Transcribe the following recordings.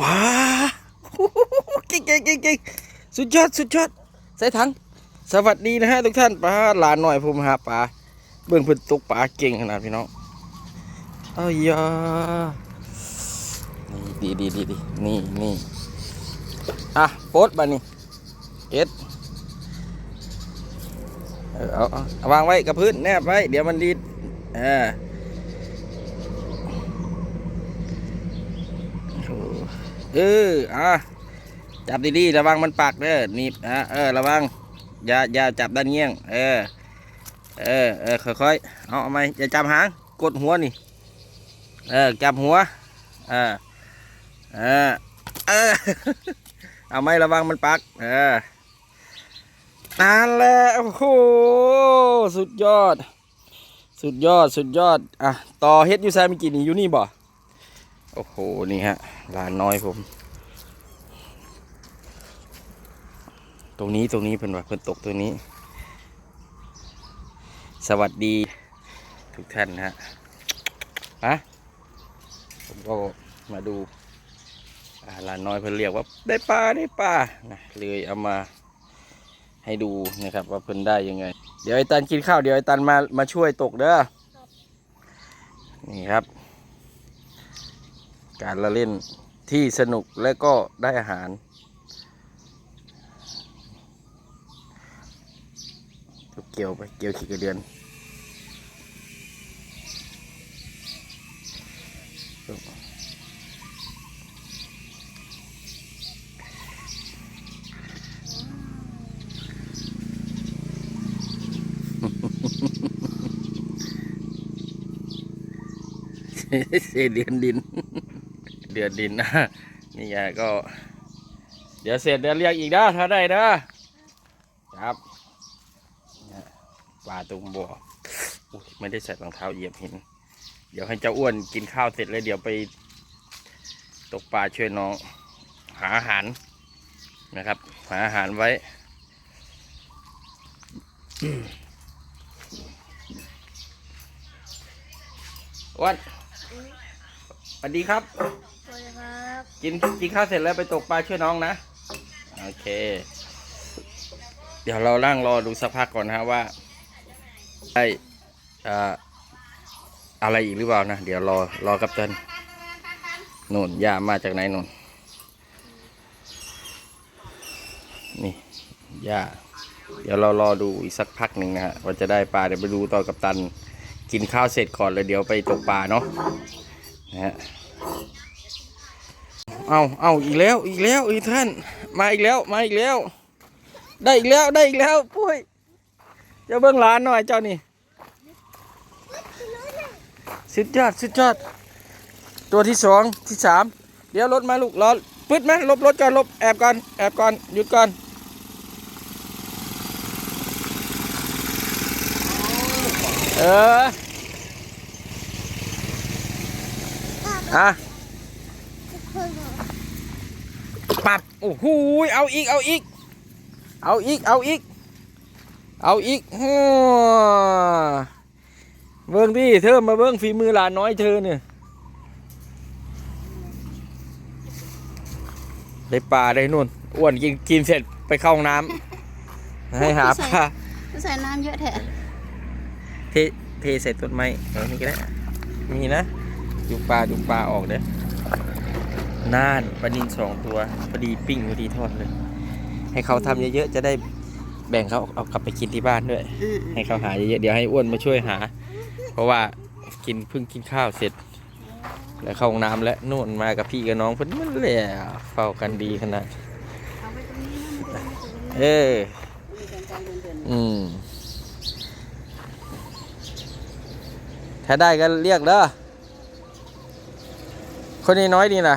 ป้าเก่งเก่งเก่งสุดยอดสุดยอดใส่ถังสวัสดีนะฮะทุกท่านป้าหลานหน่อยผมหาป้าเบื้องพื้นตุกป้าเก่งขนาดพี่น้องเอ้ยยาดีดีดีดีนี่นี่อะโพสบ้านี่เอ็ดเอาวางไว้กับพื้นแนบไว้ เดี๋ยวมันดีดอ่า เอออะจับดีๆระวังมันปักเด้อหนีบอะเออระวังอย่าอย่าจับด้านเงี้ยง เออ เออเออค่อยๆเอาไหมอย่าจับหางกดหัวนี่เออจับหัวเออเออเออเอาไหมระวังมันปัก เออนานแล้วโอ้โสุดยอด สุดยอดสุดยอดอะต่อเฮ็ดยู่ไซมิกินี่อยู่นี่บ่ โอ้โห นี่ฮะลานน้อยผม ตรงนี้ตรงนี้เป็นแบบเพิ่นตกตรงนี้ สวัสดีทุกท่านฮะฮะผมก็มาดูลานน้อยเพิ่นเรียกว่าได้ปลาได้ปลานะเลยเอามาให้ดูนะครับว่าเพิ่นได้ยังไง เดี๋ยวไอ้ตันกินข้าวเดี๋ยวไอ้ตันมามาช่วยตกเด้อนี่ครับ การละเล่นที่สนุกและก็ได้อาหาร เกี่ยวไปเกี่ยวขี่กระเดือนเศษเดือนดิน เดือดดินนะนี่ไงก็ เดี๋ยวเสร็จเดี๋ยวเรียกอีกนะถ้าได้นะครับปลาตุงบัวไม่ได้ใส่รองเท้าเหยียบหิน เดี๋ยวให้เจ้าอ้วนกินข้าวเสร็จแล้วเดี๋ยวไป ตกปลาช่วยน้อง หาอาหารนะครับ หาอาหารไว้วัวนสวัสดีครับ กินกินข้าวเสร็จแล้วไปตกปลาช่วยน้องนะ โอเค เดี๋ยวเราล่างรอดูสักพักก่อนนะฮะว่าได้อะไรอีกหรือเปล่านะ เดี๋ยวรอรอกับตันนุ่นยามาจากไหนนุ่นนี่ยาเดี๋ยวเรารอดูอีกสักพักหนึ่งนะฮะว่าจะได้ปลาเดี๋ยวไปดูต่อกับตัน กินข้าวเสร็จก่อนเลยเดี๋ยวไปตกปลาเนาะนะฮะ เอาเอาอีกแล้วอีกแล้วอีท่าน มาอีกแล้วมาอีกแล้ว ได้อีกแล้วได้อีกแล้วปุ้ยเจ้าเบื้องร้านหน่อยเจ้านี่สุดยอดสุดยอด ตัวที่สองที่สามเดี๋ยวรถมาลูกรอปึ๊ดไหมลบรถก่อนลบแอบก่อนแอบก่อนหยุดก่อนเอออะ ปัดโอ้โหเอาอีกเอาอีก เอาอีกเอาอีก เอาอีกฮัวเบิ้งพี่เธอมาเบิ้งฝีมือหลานน้อยเธอเนี่ยได้ปลาได้นุ่นอ้วนกินกินเสร็จไปเข้าห้องน้ำให้หาปลาใส่น้ำเยอะแท้เทเทใส่ต้นไม้เอานี่ก็ได้มีนะอยู่ปลาอยู่ปลาออกเด้อ น่านปลาดินสองตัวพอดีปิ้งพอดีทอดเลย ให้เขาทำเยอะๆจะได้แบ่งเขาเอากลับไปกินที่บ้านด้วย ให้เขาหาเยอะๆเดี๋ยวให้อ้วนมาช่วยหา เพราะว่ากินเพิ่งกินข้าวเสร็จ แล้วเข้าห้องน้ำแล้วนู่นมากับพี่กับน้องเพิ่นมันแหลยเฝ้ากันดีขนาดเอออืมถ้าได้ก็เรียกเด้อคนนี้น้อยดีนะ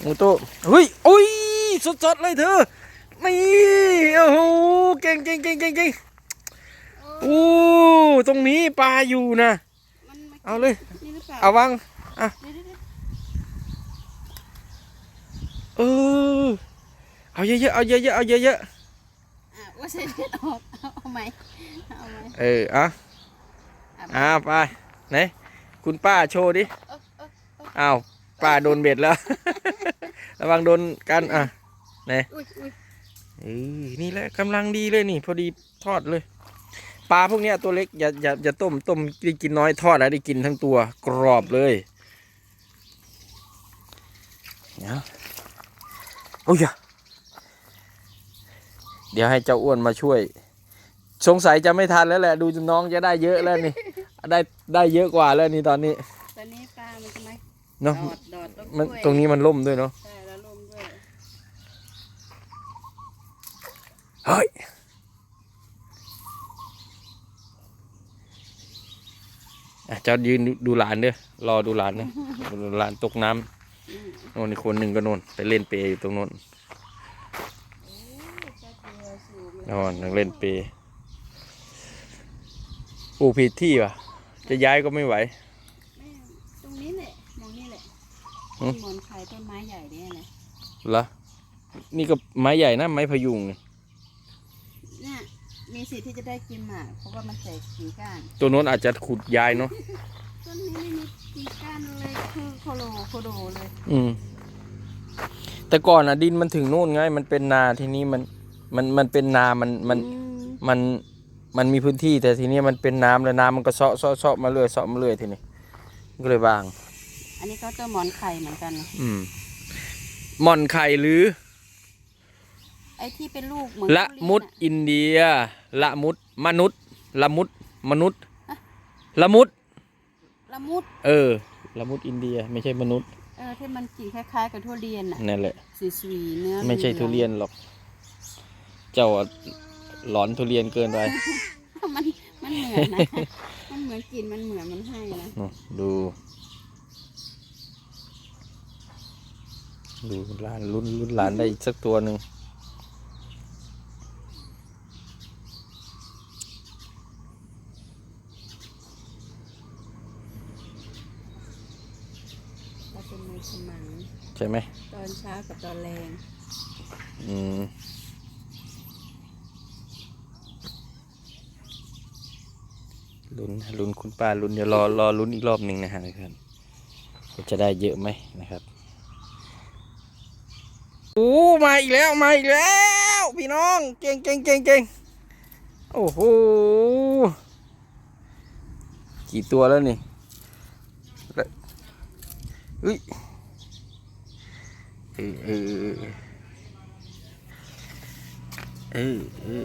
ยมูโต้เฮ้ยอุ้ยสดๆเลยเธอนี่โอ้โหเก่งเก่งเก่งเก่งเก่งโอ้ตรงนี้ปลาอยู่นะมันมาเอาเลยนี่หรือเปล่าเอาวางเดี๋ยวเดี๋ยวเดี๋ยวเออเอาเยอะๆเอาเยอะๆเอาเยอะอะว่าใส่เลือดออกเอาเอาไหมเอาไหมๆเออเอาอะอ่าไปไหนคุณป้าโชว์ดิเออเอออ้าวป้าโดนเบ็ดแล้ว ระวังโดนกันอะไหนอุ้ยอุ้ยเออนี่แหละกำลังดีเลยนี่ พอดีทอดเลยปลาพวกเนี้ยตัวเล็กอย่าอย่าอย่าต้มต้มได้กินน้อยทอดแล้วได้กินทั้งตัวกรอบเลยเนี่ยโอ้ยอย่าเดี๋ยวให้เจ้าอ้วนมาช่วย สงสัยจะไม่ทันแล้วแหละ ดูจนน้องจะได้เยอะแล้วนี่ ได้ได้เยอะกว่าแล้วนี่ตอนนี้ ตอนนี้ปลามันจะไหมเนาะดอดดอดต้นมันกล้วยตรงนี้มันล่มด้วยเนาะ ใช่แล้วลมด้วย เฮ้ยอะเจ้ายืนดูดูหลานเด้อรอดูหลานเด้อดูหลานตกน้ำอืมโน่นอีกคนหนึ่งก็โน่นไปเล่นเปย์อยู่ตรงโน้นโอ้ยแป๊บเดียวสูงเลยโน่นยังเล่นเปย์ปลูกผิดที่ว่ะ จะย้ายก็ไม่ไหวแม่ตรงนี้แหละมองนี่แหละหืมหมอนไข่ต้นไม้ใหญ่เนี่ยนะเหรอนี่ก็ไม้ใหญ่นะไม้พยุงนี่เนี่ย มีสิทธิ์ที่จะได้กินหมากเพราะว่ามันแตกกิ่งก้านตัวโน้นอาจจะขุดย้ายเนาะต้นนี้ไม่มีกิ่งก้านเลยคือโคโลโคโดเลยอืม แต่ก่อนอะดินมันถึงโน่นไง มันเป็นนาทีนี้มันมันมันเป็นนามันมันอืมันมันมีพื้นที่ แต่ทีนี้มันเป็นน้ำแล้วน้ำมันก็เซาะเซาะเซาะมาเรื่อยเซาะมาเรื่อยทีนี้ก็เลยบาง อันนี้ก็ต้นหมอนไข่เหมือนกันนะอืมหม่อนไข่หรือ ไอ้ที่เป็นลูกเหมือนละมุดอินเดีย ละมุดมนุษย์ละมุดมนุษย์ละมุดละมุดเออละมุดอินเดียไม่ใช่มนุษย์เออที่มันกิ่งคล้ายๆกับทุเรียนน่ะนั่นแหละสีสีๆเนื้อไม่ใช่ทุเรียนหรอก เจ้าอะหลอนทุเรียนเกินไปมันมันเหมือนนะมันเหมือนกลิ่นมันเหมือนมันให้นะนู่นดูดูหลานลุ้นลุ้นหลานได้อีกสักตัวหนึ่ง เราเป็นมือสมังใช่ไหมตอนเช้ากับตอนแรงอืมลุ้นลุ้นคุณป้าลุ้นเดี๋ยวรอรอลุ้นอีกรอบหนึ่งนะฮะนะครับว่าจะได้เยอะไหมนะครับโอ้มาอีกแล้วมาอีกแล้ว พี่น้องเก่งเก่งเก่งเก่งโอ้โหกี่ตัวแล้วนี่แล้วอุ้ย เออเออเออเออ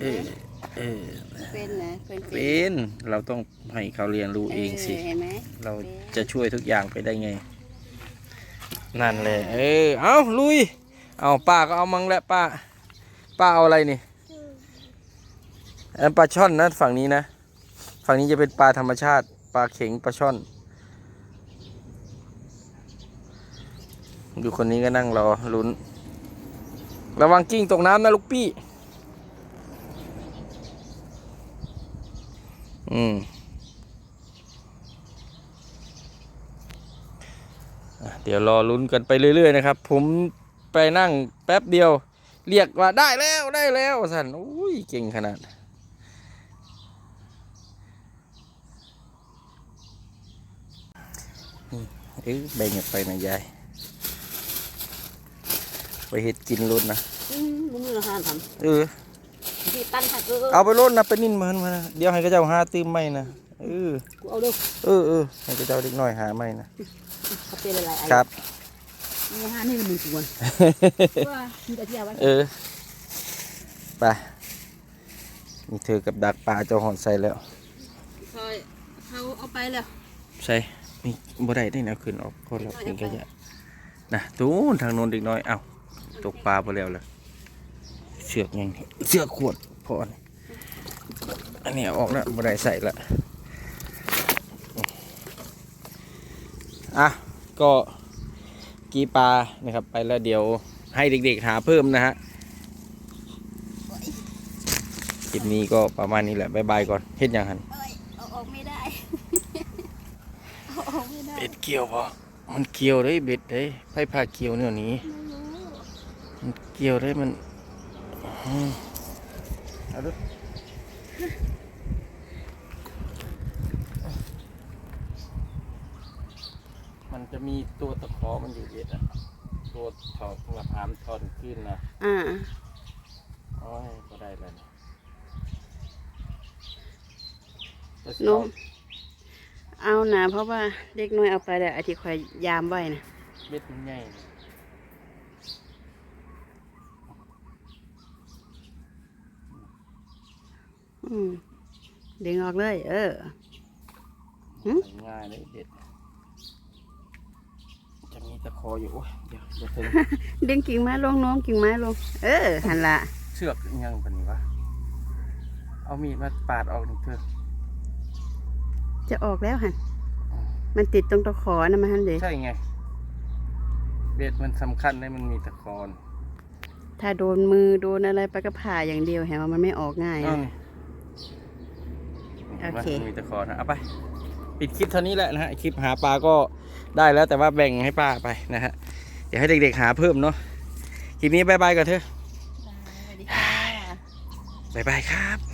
เออเออเป็นนะเป็นเป็นเราต้องให้เขาเรียนรู้เองสิเห็นไหมเราจะช่วยทุกอย่างไปได้ไง นั่นเลยเออเอาลุย เอาป้าก็เอามังแหละป้า ป้าเอาอะไรนี่อันปลาช่อนนะฝั่งนี้นะ ฝั่งนี้จะเป็นปลาธรรมชาติ ปลาเข็งปลาช่อน ดูคนนี้ก็นั่งรอลุ้น ระวังกิ้งตกน้ำนะลูกพี่ อืมเดี๋ยวรอลุ้นกันไปเรื่อย ๆ นะครับ ผมไปนั่งแป๊บเดียว เรียกว่าได้แล้วได้แล้วสันอุ้ยเก่งขนาด เอ้ยแบ่งกันไปนะยาย ไปเฮ็ดกินรถนะอืมมึงมีอาหารทเออำที่ตั้นผักเออเอาไปรถนะไปนิ่นมันมานะเดี๋ยวให้กระเจ้าหาตื้มไม่นะเออกูเอาดูเออเออให้กระเจ้าเด็กน้อยหาไม่นะเขาเป็นอะไรไอ้ครับมีอาหารนี่มันกวนว่ามีแต่ที่เอาไว้เออไปนี่เธอกับดักปลาเจ้าหอนใส่แล้วคอยเขาเอาไปแล้วใช่มีบ่ได้ได้แนวขึ้นออกคนละเป็นขยะนะตูนทางโน้นเด็กน้อยเอ้า ตกปลาไปแล้วเลยเสือกยังนี่เสือกขวดพอนี่อันนี้เอาออกแล้วบ่ได้ใส่ละอะก็กี้ปลานะครับไปแล้วเดี๋ยวให้เด็กๆหาเพิ่มนะฮะโอ้ยคลิปนี้ก็ประมาณนี้แหละบายบายก่อนเฮ็ดหยังหันเอ้ยเอาออกไม่ได้เอาออกไม่ได้เบ็ดเกี่ยวปะมันเกี่ยวเลยเบ็ดเลยไผ่พาเกี่ยวเนี่ยนี้ไม่รู้มันเกี่ยวเลยมันอืมเอาดูมันจะมีตัวตะขอมันอยู่เบ็ดอะตัวถอดกระพามถอดขึ้นนะอ่าโอ้ยก็ได้แล้วนะนมเอานะเพราะว่าเด็กน้อยเอาไปแต่อาทิตย์คอยยามไว้นะเบ็ดมันใหญ่นะ อืมดึงออกเลย เออหึง่ายเลยเบ็ด จะมีตะขออยู่โอ้ยเดี๋ยวเดี๋ยวถึงดึงกิ่งไม้ลงโน้มกิ่งไม้ลง เออ หันละ เชือกยังปะนี่วะ เอามีดมาปาดออกหนึ่งเถอะจะออกแล้วหัน มันติดตรงตะขอนะมันหันเด็ใช่ไง เบ็ดมันสำคัญเลยมันมีตะกอนถ้าโดนมือโดนอะไรไปก็ผ่าอย่างเดียวเห็นว่ามันไม่ออกง่ายอ้าอะวโอเค ห็นไหมมันมีตะกอนนะเอาไป ปิดคลิปเท่านี้แหละนะฮะคลิปหาปลาก็ได้แล้วแต่ว่าแบ่งให้ป้าไปนะฮะเดี๋ยวให้เด็กๆหาเพิ่มเนาะคลิปนี้บายบายกันเถอะสวัสดีค่ะ บายบายครับ